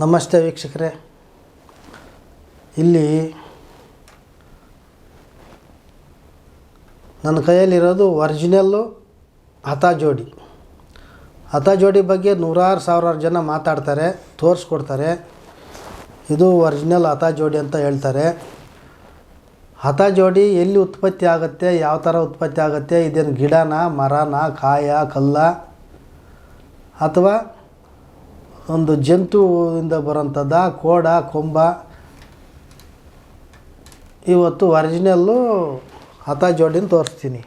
ನಮಸ್ತೆ ವೀಕ್ಷಕರೇ. ಇಲ್ಲಿ ನನ್ನ ಕೈಯಲ್ಲಿರೋದು ಒರಿಜಿನಲ್ಲು ಹತ ಜೋಡಿ. ಹತ ಜೋಡಿ ಬಗ್ಗೆ ನೂರಾರು ಸಾವಿರಾರು ಜನ ಮಾತಾಡ್ತಾರೆ, ತೋರಿಸ್ಕೊಡ್ತಾರೆ. ಇದು ಒರಿಜಿನಲ್ ಹತ ಜೋಡಿ ಅಂತ ಹೇಳ್ತಾರೆ. ಹತ ಜೋಡಿ ಎಲ್ಲಿ ಉತ್ಪತ್ತಿ ಆಗುತ್ತೆ, ಯಾವ ಥರ ಉತ್ಪತ್ತಿ ಆಗುತ್ತೆ, ಇದೇನು ಗಿಡನ, ಮರನ, ಕಾಯ, ಕಲ್ಲ, ಅಥವಾ ಒಂದು ಜಂತುವಿಂದ ಬರೋಂಥದ್ದ, ಕೋಡ, ಕೊಂಬ? ಇವತ್ತು ಒರಿಜಿನಲ್ಲು ಹತ ಜೋಡಿನ ತೋರಿಸ್ತೀನಿ.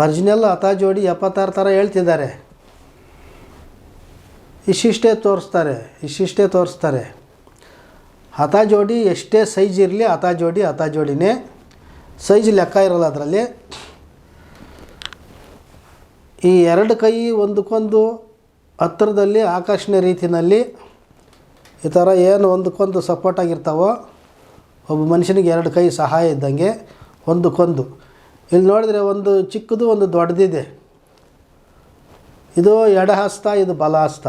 ಒರಿಜಿನಲ್ ಹತ ಜೋಡಿ ಎಪ್ಪತ್ತಾರು ಥರ ಹೇಳ್ತಿದ್ದಾರೆ. ಇಷ್ಟಿಷ್ಟೇ ತೋರಿಸ್ತಾರೆ ಇಷ್ಟಿಷ್ಟೇ ತೋರಿಸ್ತಾರೆ. ಹತ ಜೋಡಿ ಎಷ್ಟೇ ಸೈಜ್ ಇರಲಿ ಹತ ಜೋಡಿ ಹತ ಜೋಡಿನೇ ಸೈಜ್ ಲೆಕ್ಕ ಇರಲ್ಲ ಅದರಲ್ಲಿ. ಈ ಎರಡು ಕೈ ಒಂದಕ್ಕೊಂದು ಹತ್ತಿರದಲ್ಲಿ ಆಕರ್ಷಣೆ ರೀತಿಯಲ್ಲಿ ಈ ಥರ ಏನು ಒಂದಕ್ಕೊಂದು ಸಪೋರ್ಟ್ ಆಗಿರ್ತಾವೋ, ಒಬ್ಬ ಮನುಷ್ಯನಿಗೆ ಎರಡು ಕೈ ಸಹಾಯ ಇದ್ದಂಗೆ ಒಂದಕ್ಕೊಂದು ಇಲ್ಲಿ ನೋಡಿದರೆ ಒಂದು ಚಿಕ್ಕದು, ಒಂದು ದೊಡ್ಡದಿದೆ. ಇದು ಎಡಹಸ್ತ, ಇದು ಬಲಹಸ್ತ.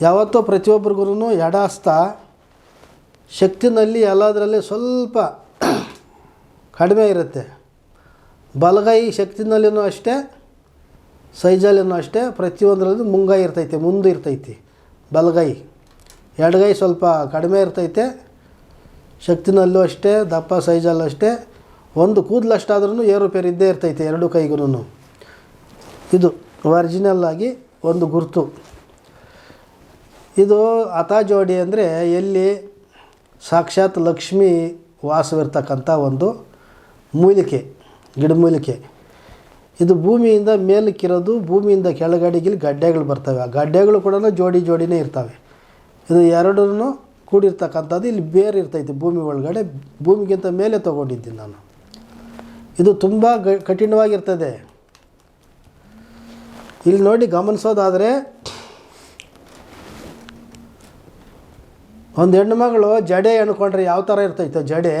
ಯಾವತ್ತೋ ಪ್ರತಿಯೊಬ್ಬರಿಗೂ ಎಡ ಹಸ್ತ ಶಕ್ತಿನಲ್ಲಿ ಎಲ್ಲದರಲ್ಲಿ ಸ್ವಲ್ಪ ಕಡಿಮೆ ಇರುತ್ತೆ. ಬಲಗೈ ಶಕ್ತಿನಲ್ಲಿನೂ ಅಷ್ಟೇ, ಸೈಜಲ್ಲಿನೂ ಅಷ್ಟೇ, ಪ್ರತಿಯೊಂದರಲ್ಲೂ ಮುಂಗೈ ಇರ್ತೈತೆ, ಮುಂದೆ ಇರ್ತೈತಿ. ಬಲಗೈ. ಎಡಗೈ ಸ್ವಲ್ಪ ಕಡಿಮೆ ಇರ್ತೈತೆ, ಶಕ್ತಿನಲ್ಲೂ ಅಷ್ಟೇ, ದಪ್ಪ ಸೈಜಲ್ಲೂ ಅಷ್ಟೇ ಒಂದು ಕೂದಲಷ್ಟಾದ್ರೂ ಏರುಪೇರು ಇದ್ದೇ ಇರ್ತೈತೆ ಎರಡು ಕೈಗೂ ಇದು ಒರಿಜಿನಲ್ಲಾಗಿ ಒಂದು ಗುರುತು. ಇದು ಅತಾ ಜೋಡಿ ಅಂದರೆ ಎಲ್ಲಿ ಸಾಕ್ಷಾತ್ ಲಕ್ಷ್ಮಿ ವಾಸವಿರ್ತಕ್ಕಂಥ ಒಂದು ಮೂಲಿಕೆ ಗಿಡಮೂಲಿಕೆ ಇದು ಭೂಮಿಯಿಂದ ಮೇಲಕ್ಕಿರೋದು ಭೂಮಿಯಿಂದ ಕೆಳಗಡೆಗೆ ಗಡ್ಡೆಗಳು ಬರ್ತವೆ. ಆ ಗಡ್ಡೆಗಳು ಕೂಡ ಜೋಡಿ ಜೋಡಿನೇ ಇರ್ತವೆ. ಇದು ಎರಡೂ ಕೂಡಿರ್ತಕ್ಕಂಥದ್ದು ಇಲ್ಲಿ ಬೇರೆ ಇರ್ತೈತೆ ಭೂಮಿ ಒಳಗಡೆ. ಭೂಮಿಗಿಂತ ಮೇಲೆ ತೊಗೊಂಡಿದ್ದೀನಿ ನಾನು. ಇದು ತುಂಬ ಗ, ಕಠಿಣವಾಗಿರ್ತದೆ. ಇಲ್ಲಿ ನೋಡಿ ಗಮನಿಸೋದಾದರೆ ಒಂದು ಹೆಣ್ಣು ಮಗಳು ಜಡೆ ಅನ್ಕೊಂಡ್ರೆ ಯಾವ ಥರ ಇರ್ತೈತೆ ಜಡೆ?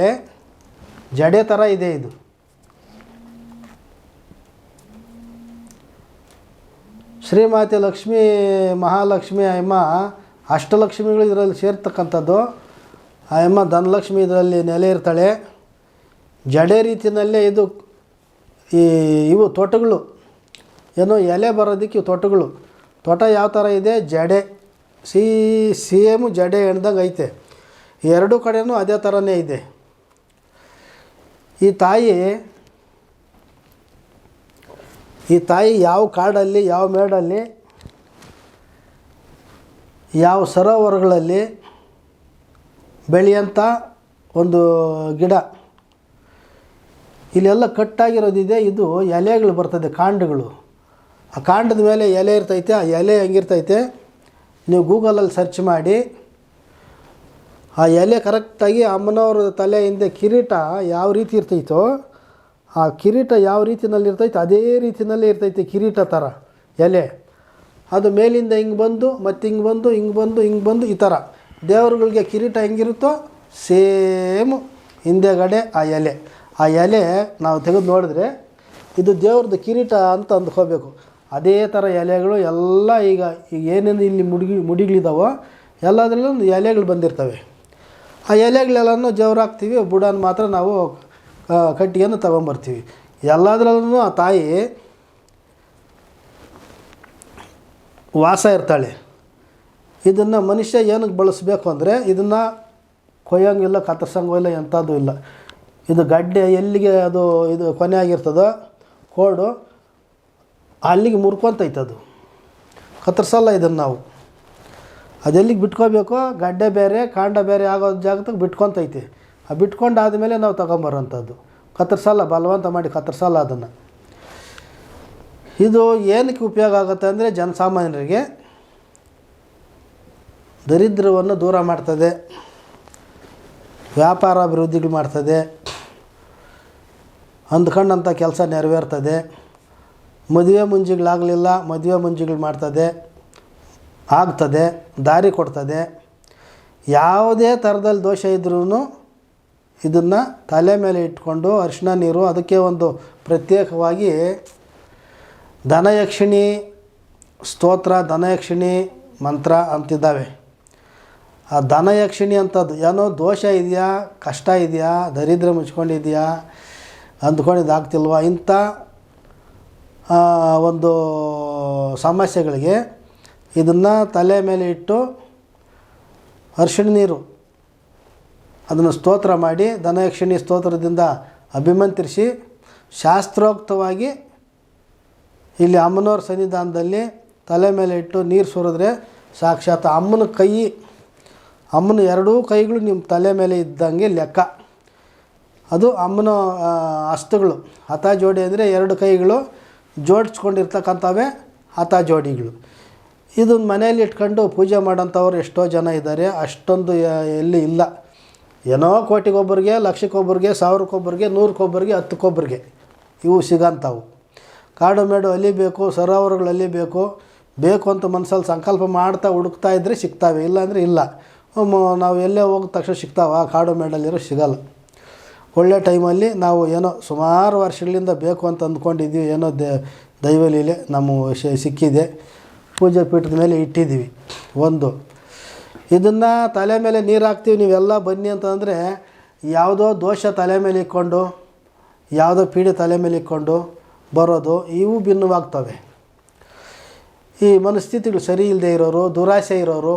ಜಡೆ ಥರ ಇದೆ ಇದು. ಶ್ರೀಮಾತೆ ಲಕ್ಷ್ಮೀ, ಮಹಾಲಕ್ಷ್ಮಿ ಅಮ್ಮ, ಅಷ್ಟಲಕ್ಷ್ಮಿಗಳು ಇದರಲ್ಲಿ ಸೇರ್ತಕ್ಕಂಥದ್ದು. ಆ ಅಮ್ಮ ಧನಲಕ್ಷ್ಮಿ ಇದರಲ್ಲಿ ನೆಲೆ ಇರ್ತಾಳೆ. ಜಡೆ ರೀತಿಯಲ್ಲೇ ಇದು ಈ ಇವು ತೋಟಗಳು. ಏನೋ ಎಲೆ ಬರೋದಕ್ಕೆ ತೋಟಗಳು. ತೋಟ ಯಾವ ಥರ ಇದೆ? ಜಡೆ. ಸಿ, ಸೇಮು ಜಡೆ ಎಣ್ದಂಗೆ ಐತೆ. ಎರಡೂ ಕಡೆಯೂ ಅದೇ ಥರನೇ ಇದೆ. ಈ ತಾಯಿ ಈ ತಾಯಿ ಯಾವ ಕಾಡಲ್ಲಿ, ಯಾವ ಮೇಡಲ್ಲಿ, ಯಾವ ಸರೋವರಗಳಲ್ಲಿ ಬೆಳೆಯಂಥ ಒಂದು ಗಿಡ. ಇಲ್ಲೆಲ್ಲ ಕಟ್ಟಾಗಿರೋದಿದೆ, ಇದು ಎಲೆಗಳು ಬರ್ತದೆ, ಕಾಂಡಗಳು. ಆ ಕಾಂಡದ ಮೇಲೆ ಎಲೆ ಇರ್ತೈತೆ, ಆ ಎಲೆ ಹೆಂಗಿರ್ತೈತೆ, ನೀವು ಗೂಗಲಲ್ಲಿ ಸರ್ಚ್ ಮಾಡಿ, ಆ ಎಲೆ ಕರೆಕ್ಟಾಗಿ ಅಮ್ಮನವ್ರ ತಲೆ ಹಿಂದೆ ಕಿರೀಟ ಯಾವ ರೀತಿ ಇರ್ತೈತೋ, ಆ ಕಿರೀಟ ಯಾವ ರೀತಿನಲ್ಲಿ ಇರ್ತೈತೆ, ಅದೇ ರೀತಿಯಲ್ಲೇ ಇರ್ತೈತೆ ಕಿರೀಟ ಥರ, ಎಲೆ. ಅದು ಮೇಲಿಂದ ಹಿಂಗೆ ಬಂದು, ಮತ್ತು ಹಿಂಗೆ ಬಂದು ಹಿಂಗೆ ಬಂದು ಹಿಂಗೆ ಬಂದು ಈ ಥರ. ದೇವರುಗಳಿಗೆ ಕಿರೀಟ ಹೆಂಗಿರುತ್ತೋ, ಸೇಮ್ ಹಿಂದೆಗಡೆ ಆ ಎಲೆ. ಆ ಎಲೆ ನಾವು ತೆಗೆದು ನೋಡಿದ್ರೆ ಇದು ದೇವ್ರದ್ದು ಕಿರೀಟ ಅಂತ ಅಂದ್ಕೋಬೇಕು ಅದೇ ಥರ ಎಲೆಗಳು ಎಲ್ಲ ಈಗ ಈಗ ಏನೇನು ಇಲ್ಲಿ ಮುಡಿಗಿ ಮುಡಿಗಳಿದಾವೋ ಎಲ್ಲದರಲ್ಲೂ ಎಲೆಗಳು ಬಂದಿರ್ತವೆ. ಆ ಎಲೆಗಳೆಲ್ಲನೂ ಹಾಕ್ತೀವಿ, ಬುಡನ ಮಾತ್ರ ನಾವು ಕಟ್ಟಿಗೆಯನ್ನು ತಗೊಂಬರ್ತೀವಿ. ಎಲ್ಲದರಲ್ಲೂ ಆ ತಾಯಿ ವಾಸ ಇರ್ತಾಳೆ. ಇದನ್ನು ಮನುಷ್ಯ ಏನಕ್ಕೆ ಬಳಸಬೇಕು ಅಂದರೆ ಇದನ್ನು ಕೊಯ್ಯಂಗಿಲ್ಲ, ಕತ್ತರ್ಸಂಗಿಲ್ಲ, ಎಂಥದ್ದು ಇಲ್ಲ. ಇದು ಗಡ್ಡೆ ಎಲ್ಲಿಗೆ ಅದು ಇದು ಕೊನೆ ಆಗಿರ್ತದೋ ಕೋಡು ಅಲ್ಲಿಗೆ ಮುರ್ಕೊತೈತೆ ಅದು ಕತ್ತರಿಸಲ್ಲ ಇದನ್ನು ನಾವು. ಅದೆಲ್ಲಿಗೆ ಬಿಟ್ಕೋಬೇಕು ಗಡ್ಡೆ ಬೇರೆ, ಕಾಂಡ ಬೇರೆ ಆಗೋ ಜಾಗದಾಗ ಬಿಟ್ಕೊತೈತಿ ಆ ಬಿಟ್ಕೊಂಡಾದಮೇಲೆ ನಾವು ತಗೊಂಬರೋಂಥದ್ದು. ಕತ್ತರಿಸಲ್ಲ, ಬಲವಂತ ಮಾಡಿ ಕತ್ತರಿಸಲ್ಲ ಅದನ್ನು. ಇದು ಏನಕ್ಕೆ ಉಪಯೋಗ ಆಗುತ್ತೆ ಅಂದರೆ ಜನಸಾಮಾನ್ಯರಿಗೆ ದರಿದ್ರವನ್ನು ದೂರ ಮಾಡ್ತದೆ. ವ್ಯಾಪಾರ ಅಭಿವೃದ್ಧಿಗಳು ಮಾಡ್ತದೆ. ಅಂದ್ಕೊಂಡಂಥ ಕೆಲಸ ನೆರವೇರ್ತದೆ. ಮದುವೆ ಮುಂಜಿಗಳಾಗಲಿಲ್ಲ, ಮದುವೆ ಮುಂಜಿಗಳು ಮಾಡ್ತದೆ, ಆಗ್ತದೆ, ದಾರಿ ಕೊಡ್ತದೆ. ಯಾವುದೇ ಥರದಲ್ಲಿ ದೋಷ ಇದ್ರೂ ಇದನ್ನು ತಲೆ ಮೇಲೆ ಇಟ್ಕೊಂಡು ಅರಿಶಿನ ನೀರು ಅದಕ್ಕೆ ಒಂದು ಪ್ರತ್ಯೇಕವಾಗಿ ಧನಯಕ್ಷಿಣಿ, ಸ್ತೋತ್ರ, ಧನಯಕ್ಷಿಣಿ, ಮಂತ್ರ ಅಂತಿದ್ದಾವೆ. ಆ ಧನಯಕ್ಷಿಣಿ ಅಂಥದ್ದು ಏನೋ ದೋಷ ಇದೆಯಾ, ಕಷ್ಟ ಇದೆಯಾ, ದರಿದ್ರ ಮುಚ್ಕೊಂಡಿದೆಯಾ ಅಂದ್ಕೊಂಡಿದ್ದು ಆಗ್ತಿಲ್ವಾ? ಇಂಥ ಒಂದು ಸಮಸ್ಯೆಗಳಿಗೆ ಇದನ್ನು ತಲೆ ಮೇಲೆ ಇಟ್ಟು ಅರಿಶಿಣ ನೀರು ಅದನ್ನು ಸ್ತೋತ್ರ ಮಾಡಿ ಧನಯಕ್ಷಿಣಿ ಸ್ತೋತ್ರದಿಂದ ಅಭಿಮಂತ್ರಿಸಿ, ಶಾಸ್ತ್ರೋಕ್ತವಾಗಿ ಇಲ್ಲಿ ಅಮ್ಮನವ್ರ ಸನ್ನಿಧಾನದಲ್ಲಿ ತಲೆ ಮೇಲೆ ಇಟ್ಟು ನೀರು ಸುರಿದ್ರೆ ಸಾಕ್ಷಾತ್ ಅಮ್ಮನ ಕೈ, ಅಮ್ಮನ ಎರಡೂ ಕೈಗಳು ನಿಮ್ಮ ತಲೆ ಮೇಲೆ ಇದ್ದಂಗೆ ಲೆಕ್ಕ. ಅದು ಅಮ್ಮನ ಅಸ್ತುಗಳು ಹತ ಜೋಡಿ ಅಂದರೆ ಎರಡು ಕೈಗಳು ಜೋಡಿಸ್ಕೊಂಡಿರ್ತಕ್ಕಂಥವೇ ಹತ ಜೋಡಿಗಳು. ಇದನ್ನು ಮನೆಯಲ್ಲಿ ಇಟ್ಕೊಂಡು ಪೂಜೆ ಮಾಡೋಂಥವ್ರು ಎಷ್ಟೋ ಜನ ಇದ್ದಾರೆ. ಅಷ್ಟೊಂದು ಎಲ್ಲಿ ಇಲ್ಲ. ಏನೋ ಕೋಟಿಗೊಬ್ಬರಿಗೆ, ಲಕ್ಷಕ್ಕೊಬ್ಬರಿಗೆ, ಸಾವಿರಕ್ಕೊಬ್ಬರಿಗೆ, ನೂರಕ್ಕೊಬ್ಬರಿಗೆ, ಹತ್ತಕ್ಕೊಬ್ಬರಿಗೆ ಇವು ಸಿಗೋಂಥವು. ಕಾಡು ಮೇಡು ಅಲಿಬೇಕು ಸರೋವರಗಳು ಅಲಿಬೇಕು ಬೇಕು. ಅಂತ ಮನಸ್ಸಲ್ಲಿ ಸಂಕಲ್ಪ ಮಾಡ್ತಾ ಹುಡುಕ್ತಾ ಇದ್ದರೆ ಸಿಗ್ತಾವೆ. ಇಲ್ಲಾಂದರೆ ಇಲ್ಲ. ನಾವು ಎಲ್ಲೇ ಹೋಗಿದ ತಕ್ಷಣ ಸಿಗ್ತಾವೆ. ಆ ಕಾಡು ಮೇಡಲ್ಲಿರೋ ಸಿಗಲ್ಲ. ಒಳ್ಳೆ ಟೈಮಲ್ಲಿ ನಾವು ಏನೋ ಸುಮಾರು ವರ್ಷಗಳಿಂದ ಬೇಕು ಅಂತ ಅಂದ್ಕೊಂಡಿದ್ವಿ ಏನೋ ದೈವಲೀಲೆ ನಮ್ಮ ಸಿಕ್ಕಿದೆ. ಪೂಜೆ ಪೀಠದ ಮೇಲೆ ಇಟ್ಟಿದ್ದೀವಿ. ಒಂದು, ಇದನ್ನು ತಲೆ ಮೇಲೆ ನೀರು ಹಾಕ್ತೀವಿ, ನೀವೆಲ್ಲ ಬನ್ನಿ ಅಂತಂದರೆ ಯಾವುದೋ ದೋಷ ತಲೆ ಮೇಲೆ ಇಕ್ಕೊಂಡು, ಯಾವುದೋ ಪೀಡೆ ತಲೆ ಮೇಲೆ ಇಕ್ಕೊಂಡು ಬರೋದು, ಇವು ಭಿನ್ನವಾಗ್ತವೆ. ಈ ಮನಸ್ಥಿತಿಗಳು ಸರಿ ಇಲ್ಲದೆ ಇರೋರು, ದುರಾಸೆ ಇರೋರು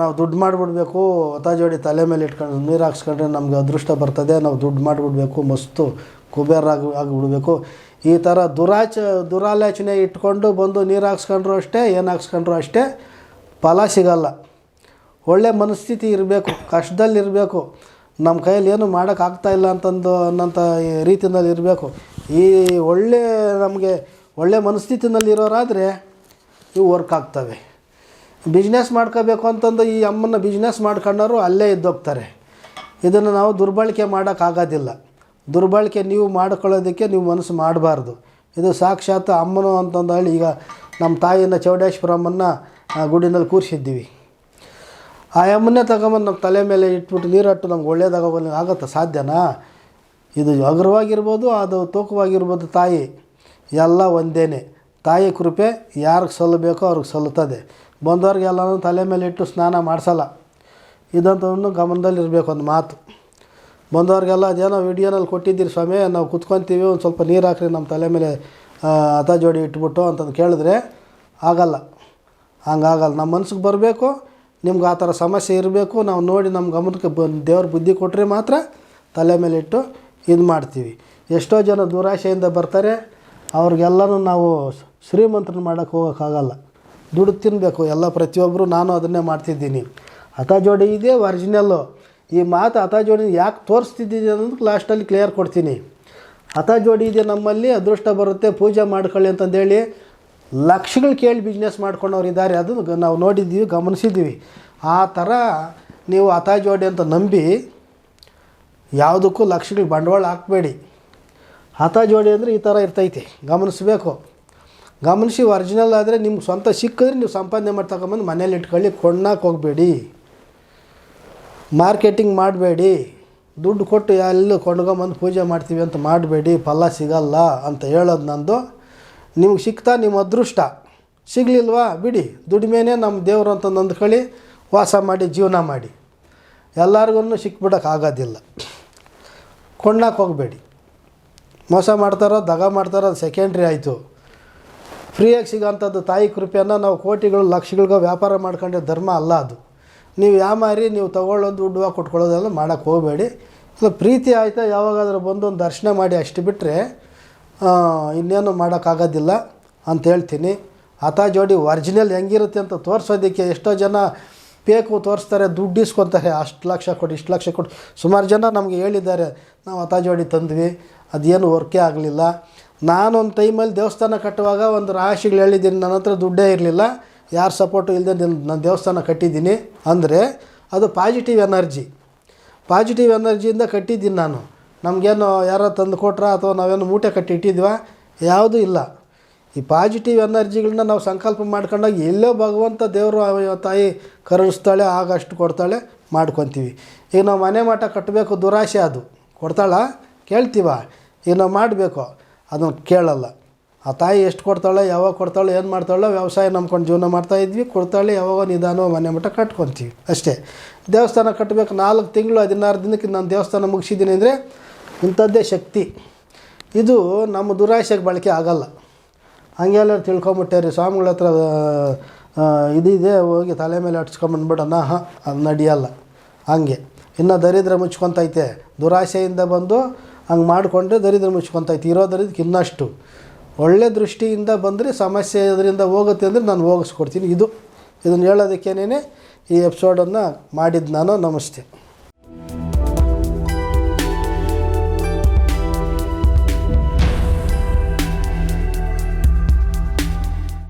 ನಾವು ದುಡ್ಡು ಮಾಡಿಬಿಡ್ಬೇಕು ಹೊತ್ತ ಜೋಡಿ ತಲೆ ಮೇಲೆ ಇಟ್ಕೊಂಡು ನೀರು ಹಾಕ್ಸ್ಕೊಂಡ್ರೆ ನಮ್ಗೆ ಅದೃಷ್ಟ ಬರ್ತದೆ, ನಾವು ದುಡ್ಡು ಮಾಡಿಬಿಡ್ಬೇಕು, ಮಸ್ತು ಕುಬೇರಾಗಿ ಆಗಿಬಿಡ್ಬೇಕು. ಈ ಥರ ದುರಾಚ, ದುರಾಲೋಚನೆ ಇಟ್ಕೊಂಡು ಬಂದು ನೀರು ಹಾಕ್ಸ್ಕೊಂಡ್ರು ಅಷ್ಟೇ, ಏನು ಹಾಕ್ಸ್ಕೊಂಡ್ರು ಅಷ್ಟೇ, ಫಲ ಸಿಗಲ್ಲ. ಒಳ್ಳೆ ಮನಸ್ಥಿತಿ ಇರಬೇಕು ಕಷ್ಟದಲ್ಲಿರಬೇಕು ನಮ್ಮ ಕೈಯಲ್ಲಿ ಏನು ಮಾಡೋಕ್ಕಾಗ್ತಾ ಇಲ್ಲ ಅಂತಂದು ಅನ್ನೋಂಥ ರೀತಿಯಲ್ಲಿ ಇರಬೇಕು. ಈ ಒಳ್ಳೆ ನಮಗೆ ಒಳ್ಳೆ ಮನಸ್ಥಿತಿನಲ್ಲಿರೋರಾದರೆ ಇವು ವರ್ಕ್ ಆಗ್ತವೆ. ಬಿಸ್ನೆಸ್ ಮಾಡ್ಕೋಬೇಕು ಅಂತಂದು ಈ ಅಮ್ಮನ ಬಿಸ್ನೆಸ್ ಮಾಡ್ಕೊಂಡವರು ಅಲ್ಲೇ ಇದ್ದೋಗ್ತಾರೆ ಇದನ್ನು ನಾವು ದುರ್ಬಳಕೆ ಮಾಡೋಕ್ಕಾಗೋದಿಲ್ಲ. ದುರ್ಬಳಕೆ ನೀವು ಮಾಡ್ಕೊಳ್ಳೋದಕ್ಕೆ ನೀವು ಮನಸ್ಸು ಮಾಡಬಾರ್ದು. ಇದು ಸಾಕ್ಷಾತ್ ಅಮ್ಮನು ಅಂತಂದು ಹೇಳಿ ಈಗ ನಮ್ಮ ತಾಯಿಯನ್ನು ಚೌಡೇಶ್ವರಮ್ಮನ್ನ ಗುಡಿನಲ್ಲಿ ಕೂರಿಸಿದ್ದೀವಿ. ಆ ಅಮ್ಮನ್ನೇ ತಗೊಂಬಂದು ನಮ್ಮ ತಲೆ ಮೇಲೆ ಇಟ್ಬಿಟ್ಟು ನೀರಟ್ಟು ನಮ್ಗೆ ಒಳ್ಳೇದಾಗೋಗಲಿ ಆಗುತ್ತಾ ಸಾಧ್ಯನಾ? ಇದು ಅಗ್ರವಾಗಿರ್ಬೋದು, ಅದು ತೂಕವಾಗಿರ್ಬೋದು ತಾಯಿ. ಎಲ್ಲ ಒಂದೇನೆ. ತಾಯಿ ಕೃಪೆ, ಯಾರಿಗೆ ಸಲ್ಲಬೇಕೋ ಅವ್ರಿಗೆ ಸಲ್ಲುತ್ತದೆ. ಬಂದವ್ರಿಗೆಲ್ಲನೂ ತಲೆ ಮೇಲೆ ಇಟ್ಟು ಸ್ನಾನ ಮಾಡಿಸಲ್ಲ. ಇದಂಥವನ್ನು ಗಮನದಲ್ಲಿರಬೇಕು ಒಂದು ಮಾತು. ಬಂದವ್ರಿಗೆಲ್ಲ ಅದೇನೋ ವಿಡಿಯೋನಲ್ಲಿ ಕೊಟ್ಟಿದ್ದೀರಿ ಸ್ವಾಮಿ, ನಾವು ಕುತ್ಕೊತೀವಿ, ಒಂದು ಸ್ವಲ್ಪ ನೀರು ಹಾಕ್ರಿ, ನಮ್ಮ ತಲೆ ಮೇಲೆ ಅತ ಜೋಡಿ ಇಟ್ಬಿಟ್ಟು ಅಂತಂದು ಕೇಳಿದ್ರೆ ಆಗಲ್ಲ. ಹಂಗಾಗಲ್ಲ. ನಮ್ಮ ಮನ್ಸಿಗೆ ಬರಬೇಕು, ನಿಮ್ಗೆ ಆ ಥರ ಸಮಸ್ಯೆ ಇರಬೇಕು, ನಾವು ನೋಡಿ ನಮ್ಮ ಗಮನಕ್ಕೆ ಬ, ದೇವ್ರ ಬುದ್ಧಿ ಕೊಟ್ಟರೆ ಮಾತ್ರ ತಲೆ ಮೇಲೆ ಇಟ್ಟು ಇದು ಮಾಡ್ತೀವಿ. ಎಷ್ಟೋ ಜನ ದುರಾಶೆಯಿಂದ ಬರ್ತಾರೆ, ಅವ್ರಿಗೆಲ್ಲನೂ ನಾವು ಶ್ರೀಮಂತರನ್ನ ಮಾಡೋಕ್ಕೆ ಹೋಗೋಕ್ಕಾಗಲ್ಲ. ದುಡ್ಡು ತಿನ್ನಬೇಕು ಎಲ್ಲ ಪ್ರತಿಯೊಬ್ಬರು ನಾನು ಅದನ್ನೇ ಮಾಡ್ತಿದ್ದೀನಿ. ಅತ ಜೋಡಿ ಇದೆ ಒರಿಜಿನಲ್ಲು ಈ ಮಾತು ಅತ ಜೋಡಿ ಯಾಕೆ ತೋರಿಸ್ತಿದ್ದೀನಿ ಅನ್ನೋದಕ್ಕೆ ಲಾಸ್ಟಲ್ಲಿ ಕ್ಲಿಯರ್ ಕೊಡ್ತೀನಿ. ಹತ ಜೋಡಿ ಇದೆ ನಮ್ಮಲ್ಲಿ, ಅದೃಷ್ಟ ಬರುತ್ತೆ, ಪೂಜೆ ಮಾಡ್ಕೊಳ್ಳಿ ಅಂತಂದೇಳಿ ಲಕ್ಷಗಳು ಕೇಳಿ ಬಿಸ್ನೆಸ್ ಮಾಡ್ಕೊಂಡವ್ರು ಇದ್ದಾರೆ. ಅದು ನಾವು ನೋಡಿದ್ದೀವಿ, ಗಮನಿಸಿದ್ದೀವಿ. ಆ ಥರ ನೀವು ಹತ ಜೋಡಿ ಅಂತ ನಂಬಿ ಯಾವುದಕ್ಕೂ ಲಕ್ಷಗಳು ಬಂಡವಾಳ ಹಾಕಬೇಡಿ. ಹತ ಜೋಡಿ ಅಂದರೆ ಈ ಥರ ಇರ್ತೈತಿ. ಗಮನಿಸ್ಬೇಕು. ಗಮನಿಸಿ ಒರಿಜಿನಲ್ ಆದರೆ ನಿಮ್ಗೆ ಸ್ವಂತ ಸಿಕ್ಕಿದ್ರೆ ನೀವು ಸಂಪಾದನೆ ಮಾಡಿ ತಗೊಂಬಂದು ಮನೇಲಿ ಇಟ್ಕೊಳ್ಳಿ ಕೊಂಡಕ್ಕೆ ಹೋಗಬೇಡಿ. ಮಾರ್ಕೆಟಿಂಗ್ ಮಾಡಬೇಡಿ. ದುಡ್ಡು ಕೊಟ್ಟು ಎಲ್ಲೂ ಕೊಂಡ್ಕೊಂಬಂದು ಪೂಜೆ ಮಾಡ್ತೀವಿ ಅಂತ ಮಾಡಬೇಡಿ, ಫಲ ಸಿಗಲ್ಲ ಅಂತ ಹೇಳೋದು ನಂದು. ನಿಮ್ಗೆ ಸಿಗ್ತಾ ನಿಮ್ಮ ಅದೃಷ್ಟ. ಸಿಗಲಿಲ್ವಾ? ಬಿಡಿ. ದುಡಿಮೆನೇ ನಮ್ಮ ದೇವರು ಅಂತ ನಂದ್ಕೊಳ್ಳಿ, ವಾಸ ಮಾಡಿ, ಜೀವನ ಮಾಡಿ. ಎಲ್ಲರಿಗೂ ಸಿಕ್ಬಿಡೋಕೆ ಆಗೋದಿಲ್ಲ. ಕೊಂಡಕ್ಕೆ ಹೋಗಬೇಡಿ. ಮೋಸ ಮಾಡ್ತಾರೋ, ದಗ ಮಾಡ್ತಾರೋ, ಅದು ಸೆಕೆಂಡ್ರಿ ಆಯಿತು. ಫ್ರೀಯಾಗಿ ಸಿಗೋಂಥದ್ದು ತಾಯಿ ಕೃಪೆಯನ್ನು ನಾವು ಕೋಟಿಗಳು, ಲಕ್ಷಗಳಿಗೋ ವ್ಯಾಪಾರ ಮಾಡ್ಕೊಂಡೆ ಧರ್ಮ ಅಲ್ಲ ಅದು. ನೀವು ಯಾಮಾರಿ ನೀವು ತೊಗೊಳ್ಳೋದು, ದುಡ್ಡು ಕೊಟ್ಕೊಳ್ಳೋದೆಲ್ಲ ಮಾಡೋಕ್ಕೆ ಹೋಗಬೇಡಿ. ಸೊ ಪ್ರೀತಿ ಆಯಿತಾ, ಯಾವಾಗಾದರೂ ಬಂದು ಒಂದು ದರ್ಶನ ಮಾಡಿ ಅಷ್ಟು ಬಿಟ್ಟರೆ ಇನ್ನೇನು ಮಾಡೋಕ್ಕಾಗೋದಿಲ್ಲ ಅಂತ ಹೇಳ್ತೀನಿ. ಆತ ಜೋಡಿ ಒರಿಜಿನಲ್ ಹೆಂಗಿರುತ್ತೆ ಅಂತ ತೋರಿಸೋದಕ್ಕೆ ಎಷ್ಟೋ ಜನ ಪೇಕು ತೋರಿಸ್ತಾರೆ, ದುಡ್ಡು ಇಸ್ಕೊತಾರೆ. ಅಷ್ಟು ಲಕ್ಷ ಕೊಟ್ಟು ಇಷ್ಟು ಲಕ್ಷ ಕೊಟ್ಟು ಸುಮಾರು ಜನ ನಮಗೆ ಹೇಳಿದ್ದಾರೆ, ನಾವು ಹತ ಜೋಡಿ ತಂದ್ವಿ, ಅದೇನು ವರ್ಕೇ ಆಗಲಿಲ್ಲ. ನಾನೊಂದು ಟೈಮಲ್ಲಿ ದೇವಸ್ಥಾನ ಕಟ್ಟುವಾಗ ಒಂದು ರಾಶಿಗಳು ಹೇಳಿದ್ದೀನಿ, ನನ್ನ ಹತ್ರ ದುಡ್ಡೇ ಇರಲಿಲ್ಲ, ಯಾರು ಸಪೋರ್ಟು ಇಲ್ಲದೆ ನಾನು ದೇವಸ್ಥಾನ ಕಟ್ಟಿದ್ದೀನಿ ಅಂದರೆ ಅದು ಪಾಸಿಟಿವ್ ಎನರ್ಜಿ ಪಾಸಿಟಿವ್ ಎನರ್ಜಿಯಿಂದ ಕಟ್ಟಿದ್ದೀನಿ ನಾನು. ನಮಗೇನು ಯಾರೋ ತಂದು ಕೊಟ್ರ ಅಥವಾ ನಾವೇನು ಮೂಟೆ ಕಟ್ಟಿ ಇಟ್ಟಿದ್ವಾ? ಯಾವುದೂ ಇಲ್ಲ. ಈ ಪಾಸಿಟಿವ್ ಎನರ್ಜಿಗಳನ್ನ ನಾವು ಸಂಕಲ್ಪ ಮಾಡ್ಕೊಂಡಾಗ ಎಲ್ಲೋ ಭಗವಂತ ದೇವರು ತಾಯಿ ಕರುಣಿಸ್ತಾಳೆ, ಆಗಷ್ಟು ಕೊಡ್ತಾಳೆ, ಮಾಡ್ಕೊತೀವಿ. ಈಗ ನಾವು ಮನೆ ಮಠ ಕಟ್ಟಬೇಕು ದುರಾಸೆ ಅದು. ಕೊಡ್ತಾಳ? ಕೇಳ್ತೀವ? ಈಗ ನಾವು ಮಾಡಬೇಕು. ಅದನ್ನು ಕೇಳಲ್ಲ. ಆ ತಾಯಿ ಎಷ್ಟು ಕೊಡ್ತಾಳೆ, ಯಾವಾಗ ಕೊಡ್ತಾಳೆ, ಏನು ಮಾಡ್ತಾಳೆ, ವ್ಯವಸಾಯ ನಂಬ್ಕೊಂಡು ಜೀವನ ಮಾಡ್ತಾ ಇದ್ವಿ. ಕೊಡ್ತಾಳೆ, ಯಾವಾಗ ನಿಧಾನ ಮನೆ ಮಠ ಕಟ್ಕೊತೀವಿ ಅಷ್ಟೇ. ದೇವಸ್ಥಾನ ಕಟ್ಟಬೇಕು ನಾಲ್ಕು ತಿಂಗಳು ಹದಿನಾರು ದಿನಕ್ಕೆ ನಾನು ದೇವಸ್ಥಾನ ಮುಗಿಸಿದ್ದೀನಿ ಅಂದರೆ ಇಂಥದ್ದೇ ಶಕ್ತಿ. ಇದು ನಮ್ಮ ದುರಾಸೆಗೆ ಬಳಕೆ ಆಗಲ್ಲ. ಹಂಗೆಲ್ಲ ತಿಳ್ಕೊಂಬಿಟ್ಟೇರಿ, ಸ್ವಾಮಿಗಳ ಹತ್ರ ಇದಿದೆ, ಹೋಗಿ ತಲೆ ಮೇಲೆ ಹಟ್ಸ್ಕೊಂಬಂದ್ಬಿಡೋಣ ಹಾಂ ಅದು ನಡೆಯಲ್ಲ. ಹಂಗೆ. ಇನ್ನು ದರಿದ್ರ ಮುಚ್ಕೊತೈತೆ. ದುರಾಸೆಯಿಂದ ಬಂದು ಹಂಗೆ ಮಾಡಿಕೊಂಡ್ರೆ ದರಿದ್ರ ಮುಚ್ಕೊತೈತೆ. ಇರೋ ಇನ್ನಷ್ಟು. ಒಳ್ಳೆ ದೃಷ್ಟಿಯಿಂದ ಬಂದರೆ, ಸಮಸ್ಯೆ ಇದರಿಂದ ಹೋಗುತ್ತೆ ಅಂದರೆ ನಾನು ಹೋಗಿಸ್ಕೊಡ್ತೀನಿ. ಇದು ಇದನ್ನು ಹೇಳೋದಕ್ಕೇನೆ ಈ ಎಪಿಸೋಡನ್ನು ಮಾಡಿದ್ದು ನಾನು. ನಮಸ್ತೆ.